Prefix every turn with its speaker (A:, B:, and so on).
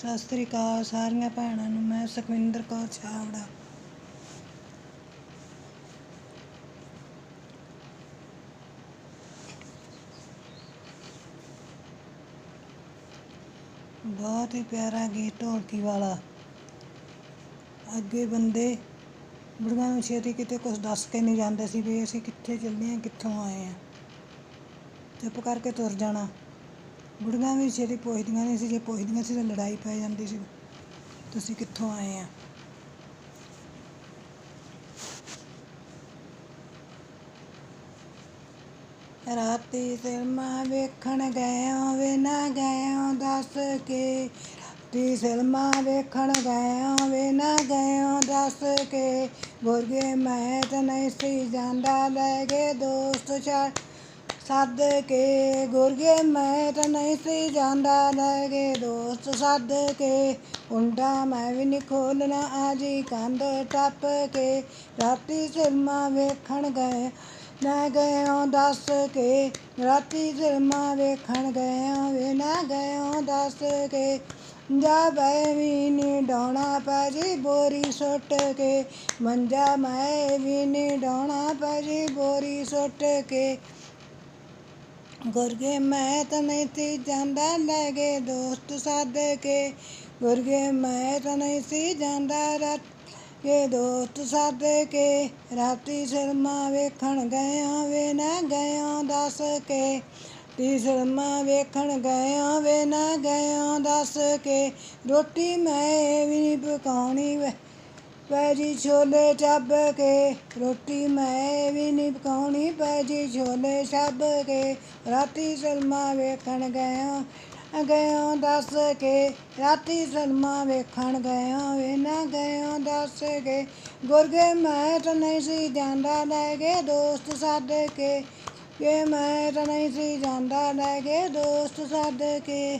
A: ਸਤਿ ਸ੍ਰੀ ਅਕਾਲ ਸਾਰੀਆਂ ਭੈਣਾਂ ਨੂੰ, ਮੈਂ ਸੁਖਵਿੰਦਰ ਕੌਰ ਛਾਵੜਾ ਬਹੁਤ ਹੀ ਪਿਆਰਾ ਗੀਤ ਢੋਲਕੀ ਵਾਲਾ। ਅੱਗੇ ਬੰਦੇ, ਬੁੜੀਆਂ ਨੂੰ ਛੇਤੀ ਕਿਤੇ ਕੁਝ ਦੱਸ ਕੇ ਨਹੀਂ ਜਾਂਦੇ ਸੀ ਵੀ ਅਸੀਂ ਕਿੱਥੇ ਚੱਲੇ ਹਾਂ, ਕਿੱਥੋਂ ਆਏ ਹਾਂ। ਚੁੱਪ ਕਰਕੇ ਤੁਰ ਜਾਣਾ। ਬੁੜੀਆਂ ਵੀ ਛੇਤੀ ਪੁੱਛਦੀਆਂ ਨਹੀਂ ਸੀ, ਜੇ ਪੁੱਛਦੀਆਂ ਸੀ ਤਾਂ ਲੜਾਈ ਪੈ ਜਾਂਦੀ ਸੀ। ਤੁਸੀਂ ਕਿੱਥੋਂ ਆਏ ਆ? ਰਾਤੀ ਫਿਲਮਾਂ ਵੇਖਣ ਗਏ ਵੇ, ਨਾ ਗਏ ਦੱਸ ਕੇ। ਰਾਤੀ ਫਿਲਮਾਂ ਵੇਖਣ ਗਏ ਵੇ, ਨਾ ਗਏ ਦੱਸ ਕੇ। ਗੁਰਗੇ ਮੈਂ ਤਾਂ ਨਹੀਂ ਸੀ ਜਾਂਦਾ, ਲੈ ਗਏ ਦੋਸਤ ਛੱਡ ਸੱਦ ਕੇ ਗੁਰਗੇ ਮੈਂ ਤਾਂ ਨਹੀਂ ਸੀ ਜਾਂਦਾ ਲੈ ਗਏ ਦੋਸਤ ਸੱਦ ਕੇ ਕੁੰਡਾ ਮੈਂ ਵੀ ਨਹੀਂ ਖੋਲਣਾ ਆਜੀ ਕੰਧ ਟੱਪ ਕੇ ਰਾਤੀ ਫਿਲਮਾਂ ਵੇਖਣ ਗਏ ਨਾ ਗਏ ਦੱਸ ਕੇ ਰਾਤੀ ਫਿਲਮਾਂ ਵੇਖਣ ਗਏ ਵੇ ਨਾ ਗਏ ਦੱਸ ਕੇ ਜਾ ਬੈ ਵੀ ਨੀ ਡਾਉਣਾ ਪਾਜੀ ਬੋਰੀ ਸੁੱਟ ਕੇ ਮੰਜਾ ਮੈਂ ਵੀ ਨੀ ਡਾਉਣਾ ਪਾਜੀ ਬੋਰੀ ਸੁੱਟ ਕੇ ਗੁਰਗੇ, ਮੈਂ ਤਾਂ ਨਹੀਂ ਸੀ ਜਾਂਦਾ, ਲੈ ਗਏ ਦੋਸਤ ਸੱਦ ਕੇ। ਗੁਰਗੇ, ਮੈਂ ਤਾਂ ਨਹੀਂ ਸੀ ਜਾਂਦਾ, ਰਾਤ ਕੇ ਦੋਸਤ ਸੱਦ ਕੇ। ਰਾਤੀ ਸ਼ਰਮਾ ਵੇਖਣ ਗਏ ਵੇ ਨਾ ਗਏ ਦੱਸ ਕੇ। ਤੀ ਸ਼ਰਮਾ ਵੇਖਣ ਗਏ ਵੇ ਨਾ ਗਏ ਦੱਸ ਕੇ। ਰੋਟੀ ਮੈਂ ਵੀ ਨਹੀਂ ਪਕਾਉਣੀ, ਵੇ ਪੈਜੀ ਛੋਲੇ ਚੱਬ ਕੇ ਰੋਟੀ ਮੈਂ ਵੀ ਨਹੀਂ ਪਕਾਉਣੀ ਪੈਜੀ ਛੋਲੇ ਛੱਬ ਕੇ ਰਾਤੀ ਫਿਲਮਾਂ ਵੇਖਣ ਗਏ ਗਏ ਦੱਸ ਕੇ ਰਾਤੀ ਫਿਲਮਾਂ ਵੇਖਣ ਗਏ ਵੇ ਨਾ ਗਏ ਦੱਸ ਕੇ ਗੁਰਗੇ ਮੈਂ ਤਾਂ ਨਹੀਂ ਸੀ ਜਾਂਦਾ ਲੈ ਗਏ ਦੋਸਤ ਸੱਦ ਕੇ ਕਿ ਮੈਂ ਤਾਂ ਨਹੀਂ ਸੀ ਜਾਂਦਾ ਲੈ ਗਏ ਦੋਸਤ ਸੱਦ ਕੇ